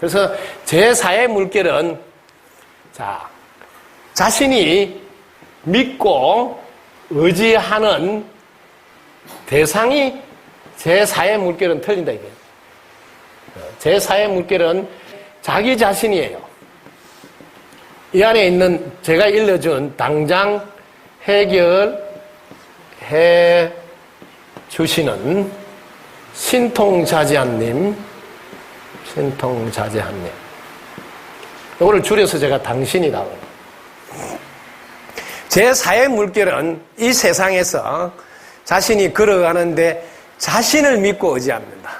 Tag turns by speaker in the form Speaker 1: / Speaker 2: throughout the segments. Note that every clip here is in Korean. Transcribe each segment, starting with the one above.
Speaker 1: 그래서 제4의 물결은 자 자신이 믿고 의지하는 대상이 제4의 물결은 틀린다 이게. 제4의 물결은 자기 자신이에요. 이 안에 있는 제가 일러준 당장 해결해 주시는 신통자제한님, 신통 자제한님. 이거를 줄여서 제가 당신이라고. 제4의 물결은 이 세상에서 자신이 걸어가는데 자신을 믿고 의지합니다.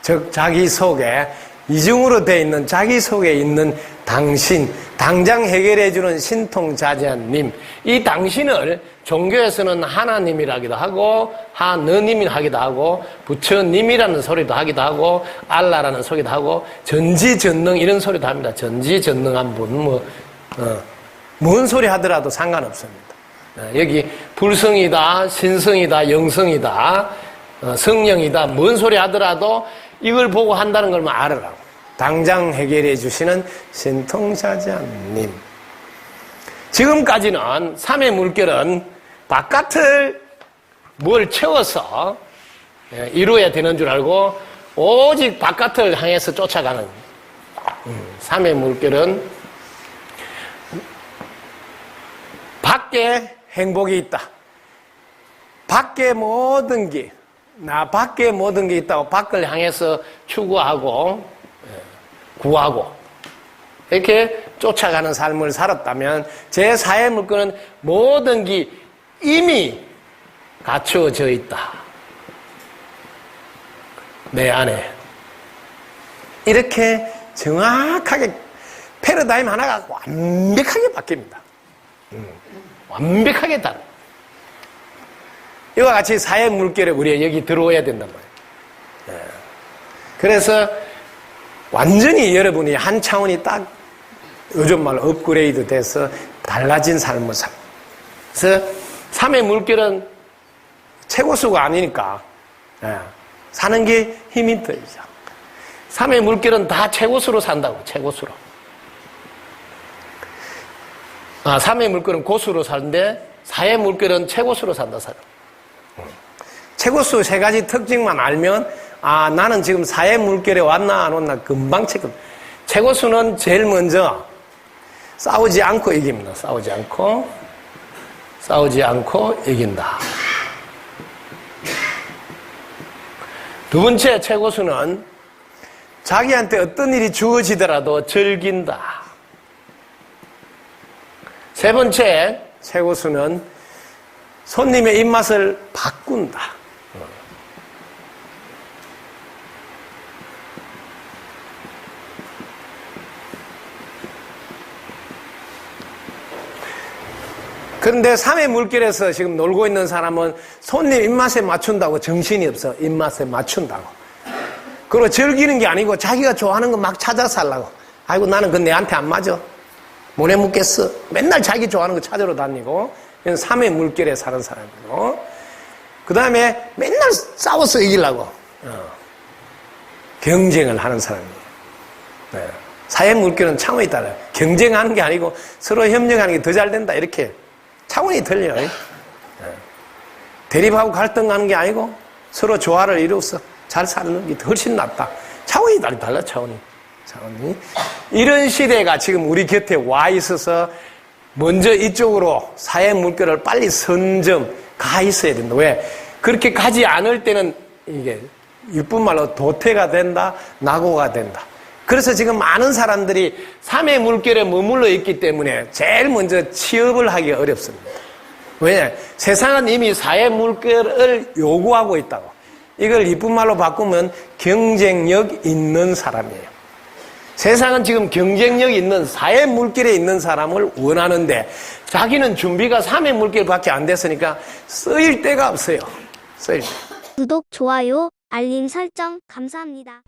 Speaker 1: 즉, 자기 속에 이중으로 되어 있는 자기 속에 있는 당신, 당장 해결해 주는 신통자제한님. 이 당신을 종교에서는 하나님이라기도 하고, 하느님이라 하기도 하고, 부처님이라는 소리도 하기도 하고, 알라라는 소리도 하고, 전지전능 이런 소리도 합니다. 전지전능한 분, 뭐, 어, 뭔 소리 하더라도 상관없습니다. 어, 여기 불성이다, 신성이다, 영성이다, 어, 성령이다, 뭔 소리 하더라도 이걸 보고 한다는 걸만 알아라고. 당장 해결해 주시는 신통자자님. 지금까지는 삼의 물결은 바깥을 뭘 채워서 예, 이루어야 되는 줄 알고 오직 바깥을 향해서 쫓아가는 음, 삼의 물결은 밖에 행복이 있다. 밖에 모든 게, 나 밖에 모든 게 있다고 밖을 향해서 추구하고, 예, 구하고, 이렇게 쫓아가는 삶을 살았다면, 제 사의 물건은 모든 게 이미 갖추어져 있다. 내 안에. 이렇게 정확하게 패러다임 하나가 완벽하게 바뀝니다. 완벽하게 다른. 이와 같이 사회 물결에 우리가 여기 들어와야 된단 말이에요. 예. 그래서 완전히 여러분이 한 차원이 딱 요즘 말로 업그레이드 돼서 달라진 삶을 살. 그래서 삼의 물결은 최고수가 아니니까 예. 사는 게 힘이 들죠. 삼의 물결은 다 최고수로 산다고 최고수로. 아, 3의 물결은 고수로 사는데 4의 물결은 최고수로 산다 사람. 최고수 세 가지 특징만 알면 아 나는 지금 4의 물결에 왔나 안 왔나 금방 체크. 최고수는 제일 먼저 싸우지 않고 이깁니다. 싸우지 않고 싸우지 않고 이긴다. 두 번째 최고수는 자기한테 어떤 일이 주어지더라도 즐긴다. 세 번째 최고수는 손님의 입맛을 바꾼다. 그런데 삼의 물결에서 지금 놀고 있는 사람은 손님 입맛에 맞춘다고 정신이 없어. 입맛에 맞춘다고. 그리고 즐기는 게 아니고 자기가 좋아하는 거 막 찾아서 하려고. 아이고 나는 그 내한테 안 맞아. 못해 묻겠어. 맨날 자기 좋아하는 거 찾으러 다니고, 이건 삼의 물결에 사는 사람이고, 그 다음에 맨날 싸워서 이기려고, 어. 경쟁을 하는 사람이에요. 네. 사회 물결은 차원이 달라요. 경쟁하는 게 아니고 서로 협력하는 게 더 잘 된다. 이렇게 차원이 틀려요. 네. 대립하고 갈등하는 게 아니고 서로 조화를 이루어서 잘 사는 게 훨씬 낫다. 차원이 달라, 차원이. 차원이. 이런 시대가 지금 우리 곁에 와 있어서 먼저 이쪽으로 사회 물결을 빨리 선점 가 있어야 된다. 왜? 그렇게 가지 않을 때는 이게 이쁜 말로 도태가 된다, 낙오가 된다. 그래서 지금 많은 사람들이 삼의 물결에 머물러 있기 때문에 제일 먼저 취업을 하기 어렵습니다. 왜냐? 세상은 이미 사회 물결을 요구하고 있다고. 이걸 이쁜 말로 바꾸면 경쟁력 있는 사람이에요. 세상은 지금 경쟁력 있는 사회 물결에 있는 사람을 원하는데 자기는 준비가 3회 물결밖에 안 됐으니까 쓰일 데가 없어요. 쓰일 데.
Speaker 2: 구독, 좋아요, 알림 설정 감사합니다.